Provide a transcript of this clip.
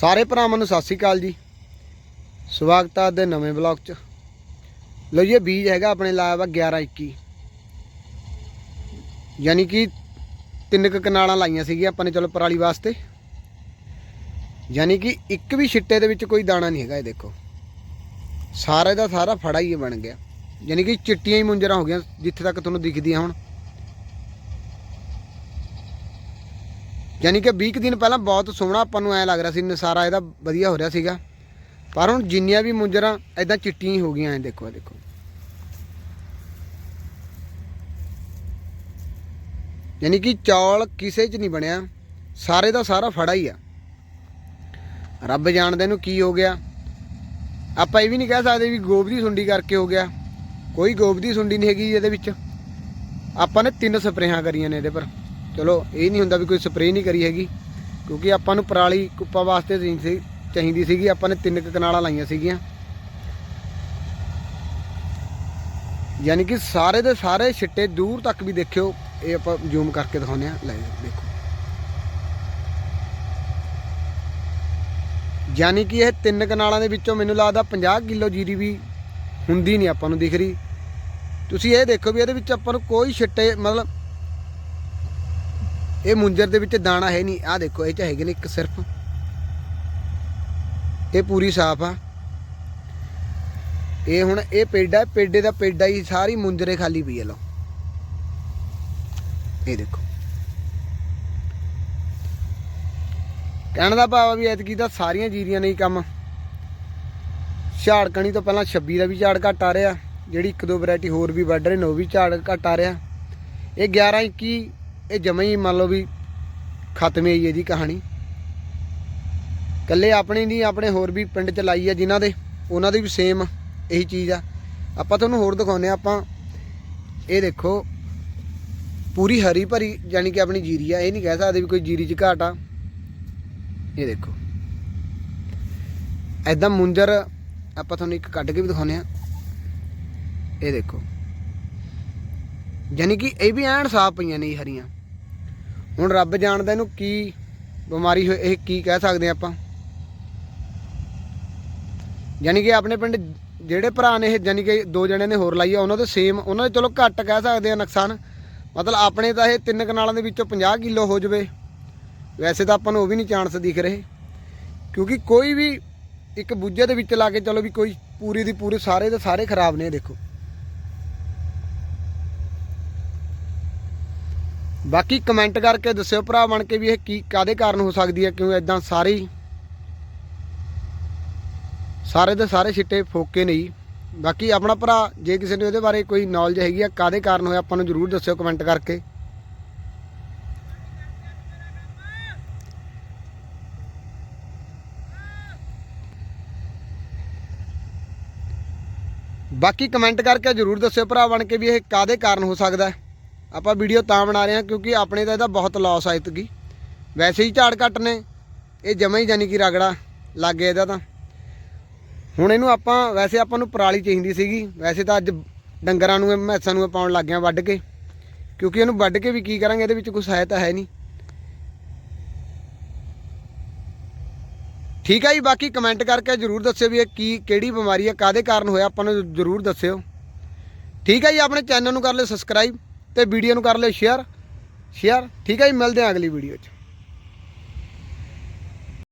ਸਾਰੇ ਭਰਾਵਾਂ ਨੂੰ ਸਤਿ ਸ੍ਰੀ ਅਕਾਲ ਜੀ। ਸਵਾਗਤ ਆ ਦੇ ਨਵੇਂ ਬਲੌਗ 'ਚ। ਲਓ ਜੀ, ਇਹ ਬੀਜ ਹੈਗਾ ਆਪਣੇ ਲਾਇਆ ਵਾ 11 21 ਯਾਨੀ ਕਿ ਤਿੰਨ ਕੁ ਕਨਾਲਾਂ ਲਾਈਆਂ ਸੀਗੀਆਂ ਆਪਾਂ ਨੇ, ਚਲੋ ਪਰਾਲੀ ਵਾਸਤੇ। ਯਾਨੀ ਕਿ ਇੱਕ ਵੀ ਛਿੱਟੇ ਦੇ ਵਿੱਚ ਕੋਈ ਦਾਣਾ ਨਹੀਂ ਹੈਗਾ, ਇਹ ਦੇਖੋ। ਸਾਰੇ ਦਾ ਸਾਰਾ ਫੜਾ ਹੀ ਬਣ ਗਿਆ। ਯਾਨੀ ਕਿ ਚਿੱਟੀਆਂ ਹੀ ਮੁੰਜਰਾ ਹੋ ਗਈਆਂ, ਜਿੱਥੇ ਤੱਕ ਤੁਹਾਨੂੰ ਦਿਖਦੀਆਂ ਹੁਣ। ਯਾਨੀ ਕਿ 20 ਕੁ ਦਿਨ ਪਹਿਲਾਂ ਬਹੁਤ ਸੋਹਣਾ ਆਪਾਂ ਨੂੰ ਐ ਲੱਗ ਰਿਹਾ ਸੀ ਨਸਾਰਾ ਇਹਦਾ ਵਧੀਆ ਹੋ ਰਿਹਾ ਸੀਗਾ। ਪਰ ਹੁਣ ਜਿੰਨੀਆਂ ਵੀ ਮੁੰਜਰਾਂ ਐਦਾਂ ਚਿੱਟੀਆਂ ਹੀ ਹੋ ਗਈਆਂ, ਐ ਦੇਖੋ ਇਹ ਦੇਖੋ। ਯਾਨੀ ਕਿ ਚੌਲ ਕਿਸੇ 'ਚ ਨਹੀਂ ਬਣਿਆ, ਸਾਰੇ ਦਾ ਸਾਰਾ ਫੜਾ ਹੀ ਆ। ਰੱਬ ਜਾਣਦੇ ਨੂੰ ਕੀ ਹੋ ਗਿਆ। ਆਪਾਂ ਇਹ ਵੀ ਨਹੀਂ ਕਹਿ ਸਕਦੇ ਵੀ ਗੋਬ ਦੀ ਸੁੰਡੀ ਕਰਕੇ ਹੋ ਗਿਆ। ਕੋਈ ਗੋਬ ਦੀ ਸੁੰਡੀ ਨਹੀਂ ਹੈਗੀ ਇਹਦੇ ਵਿੱਚ। ਆਪਾਂ ਨੇ ਤਿੰਨ ਸਪਰੇਹਾਂ ਕਰੀਆਂ ਨੇ ਇਹਦੇ ਪਰ। ਚਲੋ, ਇਹ ਨਹੀਂ ਹੁੰਦਾ ਵੀ ਕੋਈ ਸਪਰੇਅ ਨਹੀਂ ਕਰੀ ਹੈਗੀ, ਕਿਉਂਕਿ ਆਪਾਂ ਨੂੰ ਪਰਾਲੀ ਕੁੱਪਾ ਵਾਸਤੇ ਸੀ, ਚਾਹੀਦੀ ਸੀਗੀ, ਆਪਾਂ ਨੇ ਤਿੰਨ ਕੁ ਕਨਾਲਾਂ ਲਾਈਆਂ ਸੀਗੀਆਂ। ਯਾਨੀ ਕਿ ਸਾਰੇ ਦੇ ਸਾਰੇ ਛਿੱਟੇ ਦੂਰ ਤੱਕ ਵੀ ਦੇਖਿਓ, ਇਹ ਆਪਾਂ ਜ਼ੂਮ ਕਰਕੇ ਦਿਖਾਉਂਦੇ ਆ ਲੈ ਦੇਖੋ। ਯਾਨੀ ਕਿ ਇਹ ਤਿੰਨ ਕਨਾਲਾਂ ਦੇ ਵਿੱਚੋਂ ਮੈਨੂੰ ਲੱਗਦਾ 50 ਕਿਲੋ ਜੀਰੀ ਵੀ ਹੁੰਦੀ ਨਹੀਂ ਆਪਾਂ ਨੂੰ ਦਿਖ ਰਹੀ। ਤੁਸੀਂ ਇਹ ਦੇਖੋ ਵੀ ਇਹਦੇ ਵਿੱਚ ਆਪਾਂ ਨੂੰ ਕੋਈ ਛਿੱਟੇ, ਮਤਲਬ ਇਹ ਮੁੰਜਰ ਦੇ ਵਿੱਚ ਦਾਣਾ ਹੈ ਨਹੀਂ। ਆਹ ਦੇਖੋ, ਇਹ ਚ ਹੈਗੇ ਨੇ ਇੱਕ ਸਿਰਫ। ਇਹ ਪੂਰੀ ਸਾਫ਼ ਆ। ਇਹ ਹੁਣ ਇਹ ਪੇਡਾ ਪੇਡੇ ਦਾ ਪੇਡਾ ਹੀ ਸਾਰੀ ਮੁੰਜਰੇ ਖਾਲੀ ਪਈ ਹੈ ਲੋ ਇਹ ਦੇਖੋ। ਕਹਿਣ ਦਾ ਭਾਵ ਵੀ ਐਤਕੀ ਤਾਂ ਸਾਰੀਆਂ ਜੀਰੀਆਂ ਨਹੀਂ ਕੰਮ। ਝਾੜ ਕਣੀ ਤੋਂ ਪਹਿਲਾਂ 26 ਦਾ ਵੀ ਝਾੜ ਘੱਟ ਆ ਰਿਹਾ। ਜਿਹੜੀ ਇੱਕ ਦੋ ਵੈਰਾਈਟੀ ਹੋਰ ਵੀ ਵੱਢ ਰਹੇ ਨੇ, ਉਹ ਵੀ ਝਾੜ ਘੱਟ ਆ ਰਿਹਾ। ਇਹ 11 21 ਇਹ ਜਮੇ ਹੀ ਮੰਨ ਲਓ ਵੀ ਖਤਮ ਹੀ ਹੈ ਜੀ ਕਹਾਣੀ। ਕੱਲੇ ਆਪਣੀ ਨਹੀਂ, ਆਪਣੇ ਹੋਰ ਵੀ ਪਿੰਡ ਚ ਲਾਈ ਆ ਜਿਨ੍ਹਾਂ ਦੇ, ਉਹਨਾਂ ਦੀ ਵੀ ਸੇਮ ਇਹੀ ਚੀਜ਼ ਆ। ਆਪਾਂ ਤੁਹਾਨੂੰ ਹੋਰ ਦਿਖਾਉਂਦੇ ਆ ਆਪਾਂ ਇਹ ਦੇਖੋ, ਪੂਰੀ ਹਰੀ ਭਰੀ ਯਾਨੀ ਕਿ ਆਪਣੀ ਜੀਰੀ ਆ, ਇਹ ਨਹੀਂ ਕਹਿ ਸਕਦੇ ਵੀ ਕੋਈ ਜੀਰੀ ਚ ਘਾਟ ਆ। ਇਹ ਦੇਖੋ ਐਦਾਂ ਮੁੰਜਰ ਆਪਾਂ ਤੁਹਾਨੂੰ ਇੱਕ ਕੱਢ ਕੇ ਵੀ ਦਿਖਾਉਂਦੇ ਆ ਇਹ ਦੇਖੋ ਯਾਨੀ ਕਿ ਇਹ ਵੀ ਐਨ ਸਾਫ਼ ਪਈਆਂ ਨੇ ਹਰੀਆਂ। ਹੁਣ ਰੱਬ ਜਾਣਦਾ ਇਹਨੂੰ ਕੀ ਬਿਮਾਰੀ ਹੋਈ ਇਹ ਕੀ ਕਹਿ ਸਕਦੇ ਆਪਾਂ। ਯਾਨੀ ਕਿ ਆਪਣੇ ਪਿੰਡ ਜਿਹੜੇ ਭਰਾ ਨੇ ਇਹ ਯਾਨੀ ਕਿ ਦੋ ਜਣੇ ਨੇ ਹੋਰ ਲਾਈ ਆ, ਉਹਨਾਂ ਦੇ ਸੇਮ ਉਹਨਾਂ ਦੇ ਚਲੋ ਘੱਟ ਕਹਿ ਸਕਦੇ ਆ ਨੁਕਸਾਨ। ਮਤਲਬ ਆਪਣੇ ਤਾਂ ਇਹ ਤਿੰਨ ਕਨਾਲਾਂ ਦੇ ਵਿੱਚੋਂ 50 ਕਿਲੋ ਹੋ ਜਵੇ। ਵੈਸੇ ਤਾਂ ਆਪਾਂ ਨੂੰ ਉਹ ਵੀ ਨਹੀਂ ਚਾਂਸ ਦਿਖ ਰਹੇ। ਕਿਉਂਕਿ ਕੋਈ ਵੀ ਇੱਕ ਬੁੱਝੇ ਦੇ ਵਿੱਚ ਲਾ ਕੇ ਚਲੋ ਵੀ ਕੋਈ ਪੂਰੀ ਦੀ ਪੂਰੀ ਸਾਰੇ ਦੇ ਸਾਰੇ ਖਰਾਬ ਨੇ, ਦੇਖੋ। ਬਾਕੀ ਕਮੈਂਟ ਕਰਕੇ ਦੱਸਿਓ ਭਰਾ ਬਣ ਕੇ ਵੀ ਇਹ ਕੀ ਕਾਦੇ ਕਾਰਨ ਹੋ ਸਕਦੀ ਹੈ, ਕਿਉਂ ਇਦਾਂ ਸਾਰੀ ਸਾਰੇ ਦੇ ਸਾਰੇ ਛਿੱਟੇ ਫੋਕੇ ਨਹੀਂ। ਬਾਕੀ ਆਪਣਾ ਭਰਾ, ਜੇ ਕਿਸੇ ਨੂੰ ਇਹਦੇ ਬਾਰੇ ਕੋਈ ਨੌਲੇਜ ਹੈਗੀ ਆ ਕਾਦੇ ਕਾਰਨ ਹੋਇਆ, ਆਪਾਂ ਨੂੰ ਜਰੂਰ ਦੱਸਿਓ ਕਮੈਂਟ ਕਰਕੇ। ਬਾਕੀ ਕਮੈਂਟ ਕਰਕੇ ਜਰੂਰ ਦੱਸਿਓ ਭਰਾ ਬਣ ਕੇ ਵੀ ਇਹ ਕਾਦੇ ਕਾਰਨ ਹੋ ਸਕਦਾ ਹੈ। ਆਪਾਂ ਵੀਡੀਓ ਤਾਂ ਬਣਾ ਰਹੇ ਹਾਂ ਕਿਉਂਕਿ ਆਪਣੇ ਤਾਂ ਇਹਦਾ ਬਹੁਤ ਲਾਸ ਆ ਇਤਕੀ। ਵੈਸੇ ਹੀ ਝਾੜ ਘੱਟ ਨੇ, ਇਹ ਜਮਾ ਹੀ ਜਾਨੀ ਕਿ ਰਗੜਾ ਲੱਗ ਗਿਆ ਇਹਦਾ ਤਾਂ। ਹੁਣ ਇਹਨੂੰ ਆਪਾਂ, ਵੈਸੇ ਆਪਾਂ ਨੂੰ ਪਰਾਲੀ ਚਾਹੀਦੀ ਸੀਗੀ, ਵੈਸੇ ਤਾਂ ਅੱਜ ਡੰਗਰਾਂ ਨੂੰ, ਮੈਸਾਂ ਨੂੰ ਪਾਉਣ ਲੱਗ ਗਿਆ ਵੱਢ ਕੇ। ਕਿਉਂਕਿ ਇਹਨੂੰ ਵੱਢ ਕੇ ਵੀ ਕੀ ਕਰਾਂਗੇ, ਇਹਦੇ ਵਿੱਚ ਕੋਈ ਸਹਾਇਤਾ ਹੈ ਨਹੀਂ। ਠੀਕ ਹੈ ਜੀ, ਬਾਕੀ ਕਮੈਂਟ ਕਰਕੇ ਜਰੂਰ ਦੱਸਿਓ ਵੀ ਇਹ ਕੀ, ਕਿਹੜੀ ਬਿਮਾਰੀ ਹੈ ਕਾਦੇ ਕਾਰਨ ਹੋਇਆ, ਆਪਾਂ ਨੂੰ ਜਰੂਰ ਦੱਸਿਓ। ਠੀਕ ਹੈ ਜੀ, ਆਪਣੇ ਚੈਨਲ ਨੂੰ ਕਰ ਲਿਓ ਸਬਸਕ੍ਰਾਈਬ ਤੇ ਵੀਡੀਓ ਨੂੰ ਕਰ ਲਿਓ ਸ਼ੇਅਰ। ਸ਼ੇਅਰ। ਠੀਕ ਹੈ ਜੀ, ਮਿਲਦੇ ਹਾਂ ਅਗਲੀ ਵੀਡੀਓ 'ਚ।